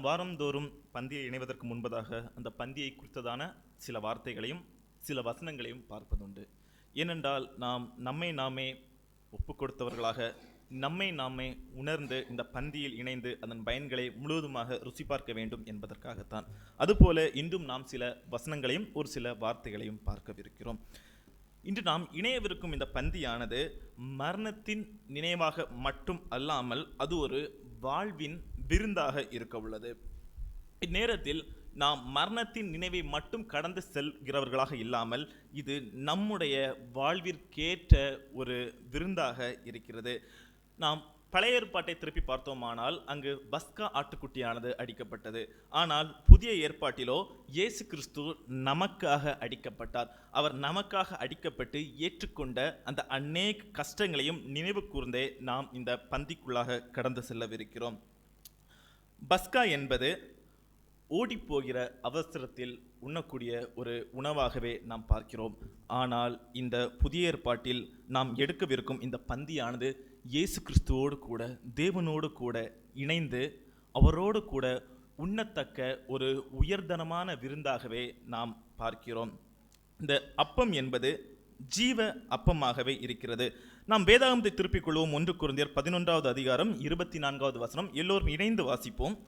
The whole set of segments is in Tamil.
நாம் வாரந்தோறும் பந்தியை இணைவதற்கு முன்பதாக அந்த பந்தியை குறித்ததான சில வார்த்தைகளையும் சில வசனங்களையும் பார்ப்பதுண்டு. ஏனென்றால் நாம் நம்மை நாமே ஒப்பு கொடுத்தவர்களாக நம்மை நாமே உணர்ந்து இந்த பந்தியில் இணைந்து அதன் பயன்களை முழுவதுமாக ருசி பார்க்க வேண்டும் என்பதற்காகத்தான். அதுபோல இன்றும் நாம் சில வசனங்களையும் ஒரு சில வார்த்தைகளையும் பார்க்கவிருக்கிறோம். இன்று நாம் இணையவிருக்கும் இந்த பந்தியானது மரணத்தின் நினைவாக மட்டும் அல்லாமல் அது ஒரு வாழ்வின் விருந்தாக இருக்க உள்ளது. இந்நேரத்தில் நாம் மரணத்தின் நினைவை மட்டும் கடந்து செல்கிறவர்களாக இல்லாமல் இது நம்முடைய வாழ்விற்கேற்ற ஒரு விருந்தாக இருக்கிறது. நாம் பழைய ஏற்பாட்டை திருப்பி பார்த்தோமானால் அங்கு பஸ்கா ஆட்டுக்குட்டியானது அடிக்கப்பட்டது. ஆனால் புதிய ஏற்பாட்டிலோ இயேசு கிறிஸ்து நமக்காக அடிக்கப்பட்டார். அவர் நமக்காக அடிக்கப்பட்டு ஏற்றுக்கொண்ட அந்த அநேக கஷ்டங்களையும் நினைவு கூர்ந்தே நாம் இந்த பந்திக்குள்ளாக கடந்து செல்லவிருக்கிறோம். பஸ்கா என்பது ஓடிப்போகிற அவசரத்தில் உண்ணக்கூடிய ஒரு உணவாகவே நாம் பார்க்கிறோம். ஆனால் இந்த புதிய ஏற்பாட்டில் நாம் எடுக்கவிருக்கும் இந்த பந்தியானது இயேசு கிறிஸ்துவோடு கூட தேவனோடு கூட இணைந்து அவரோடு கூட உண்ணத்தக்க ஒரு உயர்தனமான விருந்தாகவே நாம் பார்க்கிறோம். இந்த அப்பம் என்பது ஜீவ அப்பமாகவே இருக்கிறது. நாம் வேதாகமத்தை திருப்பிக் கொள்வோம். ஒன்று குருந்தியர் பதினொன்றாவது அதிகாரம் இருபத்தி நான்காவது வசனம். எல்லோரும் இணைந்து வாசிப்போம்.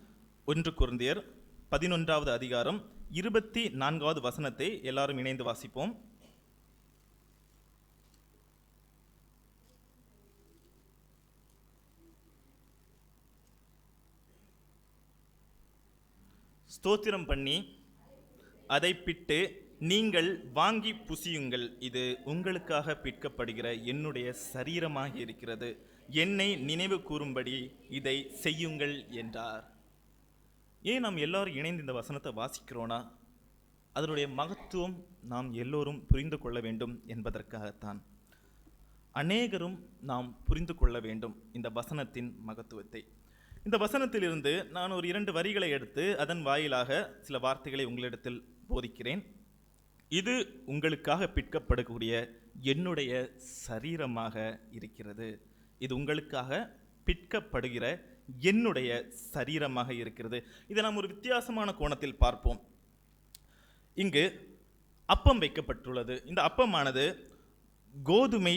ஒன்று குருந்தியர் பதினொன்றாவது அதிகாரம் இருபத்தி நான்காவது வசனத்தை எல்லாரும் இணைந்து வாசிப்போம். ஸ்தோத்திரம் பண்ணி அதை பிட்டு நீங்கள் வாங்கி புசியுங்கள். இது உங்களுக்காக பிற்கப்படுகிற என்னுடைய சரீரமாக இருக்கிறது. என்னை நினைவு கூறும்படி இதை செய்யுங்கள் என்றார். ஏன் நாம் எல்லாரும் இணைந்து இந்த வசனத்தை வாசிக்கிறோனா? அதனுடைய மகத்துவம் நாம் எல்லோரும் புரிந்து கொள்ள வேண்டும் என்பதற்காகத்தான். அநேகரும் நாம் புரிந்து கொள்ள வேண்டும் இந்த வசனத்தின் மகத்துவத்தை. இந்த வசனத்திலிருந்து நான் ஒரு இரண்டு வரிகளை எடுத்து அதன் வாயிலாக சில வார்த்தைகளை உங்களிடத்தில் போதிக்கிறேன். இது உங்களுக்காக பிற்கப்படக்கூடிய என்னுடைய சரீரமாக இருக்கிறது. இது உங்களுக்காக பிற்கப்படுகிற என்னுடைய சரீரமாக இருக்கிறது. இதை நாம் ஒரு வித்தியாசமான கோணத்தில் பார்ப்போம். இங்கு அப்பம் வைக்கப்பட்டுள்ளது. இந்த அப்பமானது கோதுமை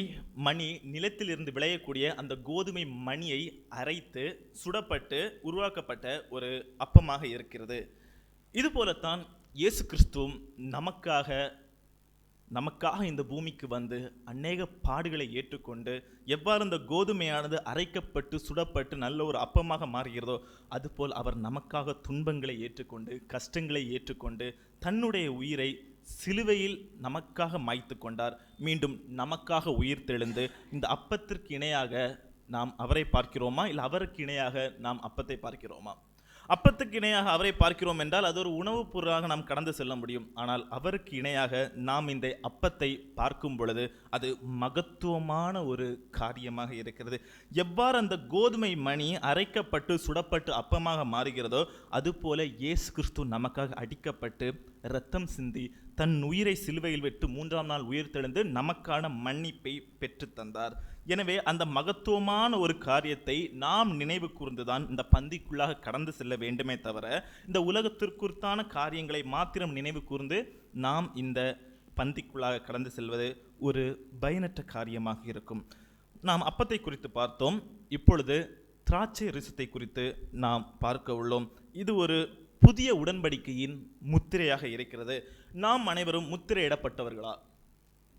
மணி நிலத்திலிருந்து விளையக்கூடிய அந்த கோதுமை மணியை அரைத்து சுடப்பட்டு உருவாக்கப்பட்ட ஒரு அப்பமாக இருக்கிறது. இதுபோலத்தான் இயேசு கிறிஸ்துவும் நமக்காக நமக்காக இந்த பூமிக்கு வந்து அநேக பாடுகளை ஏற்றுக்கொண்டு எவ்வாறு இந்த கோதுமையானது அரைக்கப்பட்டு சுடப்பட்டு நல்ல ஒரு அப்பமாக மாறுகிறதோ அதுபோல் அவர் நமக்காக துன்பங்களை ஏற்றுக்கொண்டு கஷ்டங்களை ஏற்றுக்கொண்டு தன்னுடைய உயிரை சிலுவையில் நமக்காக மாய்த்து கொண்டார். மீண்டும் நமக்காக உயிர் தெழுந்து இந்த அப்பத்திற்கு இணையாக நாம் அவரை பார்க்கிறோமா? இல்லை அவருக்கு இணையாக நாம் அப்பத்தை பார்க்கிறோமா? அப்பத்துக்கு இணையாக அவரை பார்க்கிறோம் என்றால் அது ஒரு உணவுப் பொருளாக நாம் கடந்து செல்ல முடியும். ஆனால் அவருக்கு இணையாக நாம் இந்த அப்பத்தை பார்க்கும் பொழுது அது மகத்துவமான ஒரு காரியமாக இருக்கிறது. எவ்வாறு அந்த கோதுமை மணி அரைக்கப்பட்டு சுடப்பட்டு அப்பமாக மாறுகிறதோ அதுபோல இயேசு கிறிஸ்து நமக்காக அடிக்கப்பட்டு ரத்தம் சிந்தி தன் உயிரை சிலுவையில் விட்டு மூன்றாம் நாள் உயிர்த்தெழுந்து நமக்கான மன்னிப்பை பெற்று தந்தார். எனவே அந்த மகத்துவமான ஒரு காரியத்தை நாம் நினைவு கூர்ந்துதான் இந்த பந்திக்குள்ளாக கடந்து செல்ல வேண்டுமே தவிர இந்த உலகத்திற்குத்தான காரியங்களை மாத்திரம் நினைவு கூர்ந்து நாம் இந்த பந்திக்குள்ளாக கடந்து செல்வது ஒரு பயனற்ற காரியமாக இருக்கும். நாம் அப்பத்தை குறித்து பார்த்தோம். இப்பொழுது திராட்சை ரிசத்தை குறித்து நாம் பார்க்க உள்ளோம். இது ஒரு புதிய உடன்படிக்கையின் முத்திரையாக இருக்கிறது. நாம் அனைவரும் முத்திரையிடப்பட்டவர்களா?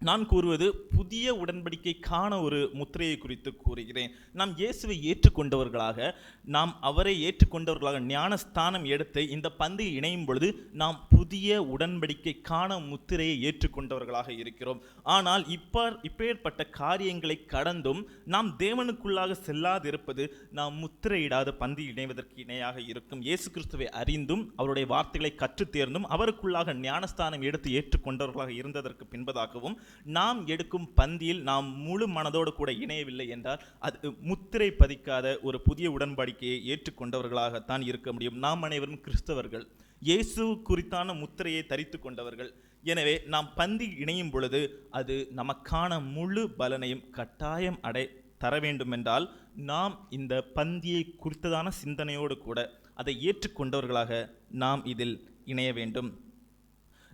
நான் கூறுவது புதிய உடன்படிக்கைக்கான ஒரு முத்திரையை குறித்து கூறுகிறேன். நாம் இயேசுவை ஏற்றுக்கொண்டவர்களாக நாம் அவரை ஏற்றுக்கொண்டவர்களாக ஞானஸ்தானம் எடுத்து இந்த பந்தில் இணையும் பொழுது நாம் புதிய உடன்படிக்கைக்கான முத்திரையை ஏற்றுக்கொண்டவர்களாக இருக்கிறோம். ஆனால் இப்போ இப்பேற்பட்ட காரியங்களை கடந்தும் நாம் தேவனுக்குள்ளாக செல்லாதிருப்பது நாம் முத்திரையிடாத பந்தி இணைவதற்கு இணையாக இருக்கும். இயேசு கிறிஸ்துவை அறிந்தும் அவருடைய வார்த்தைகளை கற்றுத் தேர்ந்தும் அவருக்குள்ளாக ஞானஸ்தானம் எடுத்து ஏற்றுக்கொண்டவர்களாக இருந்ததற்கு பின்பதாகவும் நாம் எடுக்கும் பந்தியில் நாம் முழு மனதோடு கூட இணையவில்லை என்றால் அது முத்திரை பதிக்காத ஒரு புதிய உடன்படிக்கையை ஏற்றுக்கொண்டவர்களாகத்தான் இருக்க முடியும். நாம் அனைவரும் கிறிஸ்தவர்கள். இயேசு குறித்தான முத்திரையை தரித்து கொண்டவர்கள். எனவே நாம் பந்தி இணையும் பொழுது அது நமக்கான முழு பலனையும் கட்டாயம் அடை தர வேண்டுமென்றால் நாம் இந்த பந்தியை குறித்ததான சிந்தனையோடு கூட அதை ஏற்றுக்கொண்டவர்களாக நாம் இதில் இணைய வேண்டும்.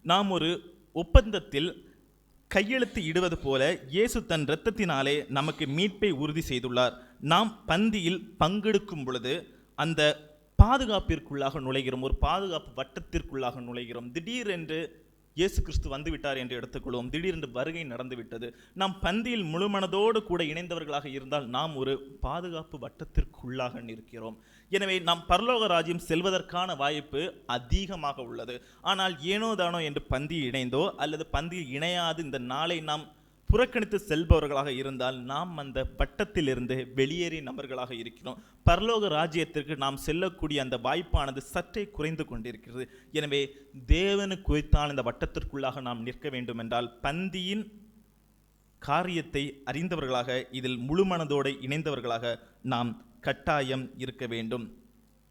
நாம் ஒரு ஒப்பந்தத்தில் கையெழுத்து இடுவது போல இயேசு தன் இரத்தத்தினாலே நமக்கு மீட்பை உறுதி செய்துள்ளார். நாம் பந்தியில் பங்கெடுக்கும் பொழுது அந்த பாதுகாப்பிற்குள்ளாக நுழைகிறோம். ஒரு பாதுகாப்பு வட்டத்திற்குள்ளாக நுழைகிறோம். திடீரென்று இயேசு கிறிஸ்து வந்து விட்டார் என்று எடுத்துக்கொள்வோம். திடீரென்று வருகை நடந்துவிட்டது. நாம் பந்தியில் முழுமனதோடு கூட இணைந்தவர்களாக இருந்தால் நாம் ஒரு பாதுகாப்பு வட்டத்திற்குள்ளாக நிற்கிறோம். எனவே நாம் பரலோக ராஜ்யம் செல்வதற்கான வாய்ப்பு அதிகமாக உள்ளது. ஆனால் ஏனோ தானோ என்று பந்தியில் இணைந்தோ அல்லது பந்தியில் இணையாது இந்த நாளை நாம் புறக்கணித்து செல்பவர்களாக இருந்தால் நாம் அந்த வட்டத்திலிருந்து வெளியேறிய நபர்களாக இருக்கிறோம். பரலோக ராஜ்யத்திற்கு நாம் செல்லக்கூடிய அந்த வாய்ப்பானது சற்றே குறைந்து கொண்டிருக்கிறது. எனவே தேவனு குறித்தான் இந்த வட்டத்திற்குள்ளாக நாம் நிற்க வேண்டும் என்றால் பந்தியின் காரியத்தை அறிந்தவர்களாக இதில் முழுமனதோடு இணைந்தவர்களாக நாம் கட்டாயம் இருக்க வேண்டும்.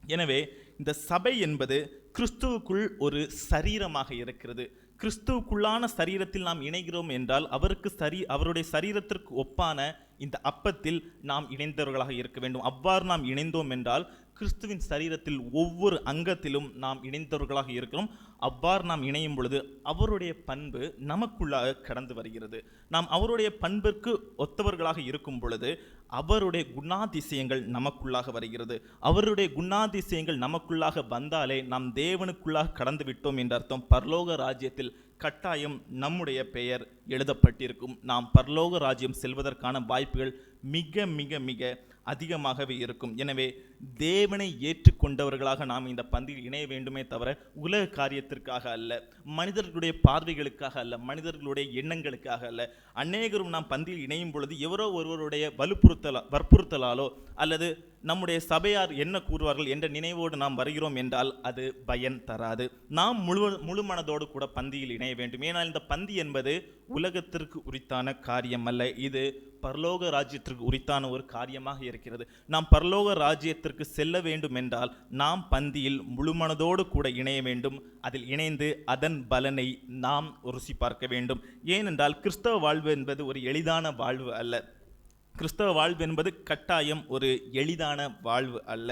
எனவே இந்த சபை என்பது கிறிஸ்துவுக்குள் ஒரு சரீரமாக இருக்கிறது. கிறிஸ்துவுக்குள்ளான சரீரத்தில் நாம் இணைகிறோம் என்றால் அவருக்கு சரி அவருடைய சரீரத்திற்கு ஒப்பான இந்த அப்பத்தில் நாம் இணைந்தவர்களாக இருக்க வேண்டும். அவ்வாறு நாம் இணைந்தோம் என்றால் கிறிஸ்துவின் சரீரத்தில் ஒவ்வொரு அங்கத்திலும் நாம் இணைந்தவர்களாக இருக்கிறோம். அவ்வாறு நாம் இணையும் பொழுது அவருடைய பண்பு நமக்குள்ளாக கடந்து வருகிறது. நாம் அவருடைய பண்பிற்கு ஒத்தவர்களாக இருக்கும் பொழுது அவருடைய குணாதிசயங்கள் நமக்குள்ளாக வருகிறது. அவருடைய குணாதிசயங்கள் நமக்குள்ளாக வந்தாலே நாம் தேவனுக்குள்ளாக கடந்து விட்டோம் என்ற அர்த்தம். பரலோக ராஜ்யத்தில் கட்டாயம் நம்முடைய பெயர் எழுதப்பட்டிருக்கும். நாம் பரலோக ராஜ்யம் செல்வதற்கான வாய்ப்புகள் மிக மிக மிக அதிகமாகவே இருக்கும். எனவே தேவனை ஏற்றுக்கொண்டவர்களாக நாம் இந்த பந்தியில் இணைய வேண்டுமே தவிர உலக காரியத்திற்காக அல்ல மனிதர்களுடைய பார்வைகளுக்காக அல்ல மனிதர்களுடைய எண்ணங்களுக்காக அல்ல. அநேகரும் நாம் பந்தியில் இணையும் பொழுது எவரோ ஒருவருடைய வலுப்புறுத்தல வற்புறுத்தலாலோ அல்லது நம்முடைய சபையார் என்ன கூறுவார்கள் என்ற நினைவோடு நாம் வருகிறோம் என்றால் அது பயன் தராது. நாம் முழு முழு மனதோடு கூட பந்தியில் இணைய வேண்டும். ஏனால் இந்த பந்தி என்பது உலகத்திற்கு உரித்தான காரியம் அல்ல இது பரலோக ராஜ்யத்திற்கு உரித்தான ஒரு காரியமாக இருக்கிறது. நாம் பரலோக ராஜ்யத்திற்கு செல்ல வேண்டும் என்றால் நாம் பந்தியில் முழுமனதோடு கூட இணைய வேண்டும். அதில் இணைந்து அதன் பலனை நாம் ருசி பார்க்க வேண்டும். ஏனென்றால் கிறிஸ்தவ வாழ்வு என்பது ஒரு எளிதான வாழ்வு அல்ல. கிறிஸ்தவ வாழ்வு என்பது கட்டாயம் ஒரு எளிதான வாழ்வு அல்ல.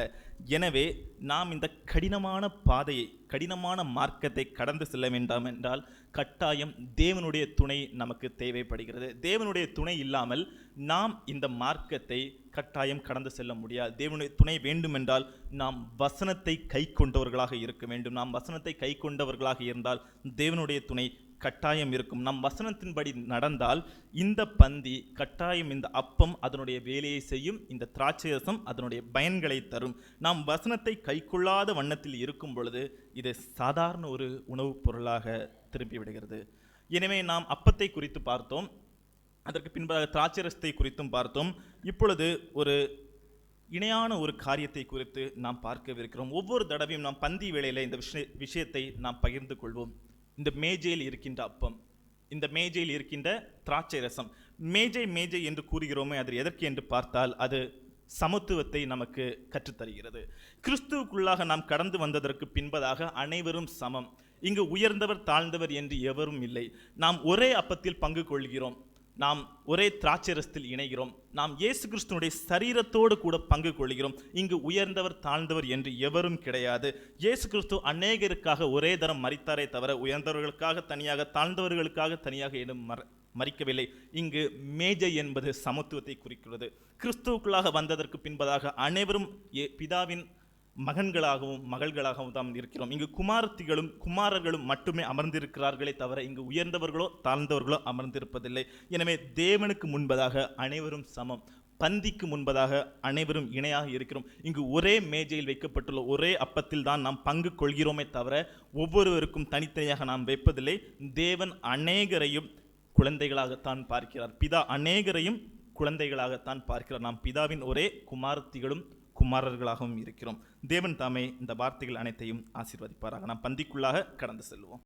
எனவே நாம் இந்த கடினமான பாதையை கடினமான மார்க்கத்தை கடந்து செல்ல வேண்டாம் என்றால் கட்டாயம் தேவனுடைய துணை நமக்கு தேவைப்படுகிறது. தேவனுடைய துணை இல்லாமல் நாம் இந்த மார்க்கத்தை கட்டாயம் கடந்து செல்ல முடியாது. தேவனுடைய துணை வேண்டுமென்றால் நாம் வசனத்தை கை கொண்டவர்களாக இருக்க வேண்டும். நாம் வசனத்தை கை கொண்டவர்களாக இருந்தால் தேவனுடைய துணை கட்டாயம் இருக்கும். நம் வசனத்தின்படி நடந்தால் இந்த பந்தி கட்டாயம் இந்த அப்பம் அதனுடைய வேலையை செய்யும். இந்த திராட்சை ரசம் அதனுடைய பயன்களை தரும். நாம் வசனத்தை கைக்கொள்ளாத வண்ணத்தில் இருக்கும் பொழுது இது சாதாரண ஒரு உணவுப் பொருளாக திரும்பி விடுகிறது. எனவே நாம் அப்பத்தை குறித்து பார்த்தோம். அதற்கு பின்பதாக திராட்சை ரசத்தை குறித்தும் பார்த்தோம். இப்பொழுது ஒரு இணையான ஒரு காரியத்தை குறித்து நாம் பார்க்கவிருக்கிறோம். ஒவ்வொரு தடவையும் நாம் பந்தி வேளையில் இந்த விஷய விஷயத்தை நாம் பகிர்ந்து கொள்வோம். இந்த மேஜையில் இருக்கின்ற அப்பம் இந்த மேஜையில் இருக்கின்ற திராட்சை ரசம். மேஜை மேஜை என்று கூறுகிறோமே அது எதற்கு என்று பார்த்தால் அது சமத்துவத்தை நமக்கு கற்றுத்தருகிறது. கிறிஸ்துவுக்குள்ளாக நாம் கடந்து வந்ததற்கு பின்பதாக அனைவரும் சமம். இங்கு உயர்ந்தவர் தாழ்ந்தவர் என்று எவரும் இல்லை. நாம் ஒரே அப்பத்தில் பங்கு கொள்கிறோம். நாம் ஒரே திராட்சரசத்தில் இணைகிறோம். நாம் இயேசு கிறிஸ்துனுடைய சரீரத்தோடு கூட பங்கு கொள்கிறோம். இங்கு உயர்ந்தவர் தாழ்ந்தவர் என்று எவரும் கிடையாது. இயேசு கிறிஸ்து அநேகருக்காக ஒரே தரம் மறித்தாரே தவிர உயர்ந்தவர்களுக்காக தனியாக தாழ்ந்தவர்களுக்காக தனியாக எனும் மற மறிக்கவில்லை இங்கு மேஜை என்பது சமத்துவத்தை குறிக்கிறது. கிறிஸ்துவுக்குள்ளாக வந்ததற்கு பின்பதாக அனைவரும் பிதாவின் மகன்களாகவும் மகள்களாகவும் தான் இருக்கிறோம். இங்கு குமாரத்திகளும் குமாரர்களும் மட்டுமே அமர்ந்திருக்கிறார்களே தவிர இங்கு உயர்ந்தவர்களோ தாழ்ந்தவர்களோ அமர்ந்திருப்பதில்லை. எனவே தேவனுக்கு முன்பதாக அனைவரும் சமம். பந்திக்கு முன்பதாக அனைவரும் இணையாக இருக்கிறோம். இங்கு ஒரே மேஜையில் வைக்கப்பட்டுள்ள ஒரே அப்பத்தில் தான் நாம் பங்கு கொள்கிறோமே தவிர ஒவ்வொருவருக்கும் தனித்தனியாக நாம் வைப்பதில்லை. தேவன் அநேகரையும் குழந்தைகளாகத்தான் பார்க்கிறார். பிதா அநேகரையும் குழந்தைகளாகத்தான் பார்க்கிறார். நாம் பிதாவின் ஒரே குமாரத்திகளும் குமாரர்களாகவும் இருக்கிறோம். தேவன் தாமே இந்த வார்த்தைகள் அனைத்தையும் ஆசீர்வதிப்பாராக. நாம் பந்திக்குள்ளாக கடந்து செல்வோம்.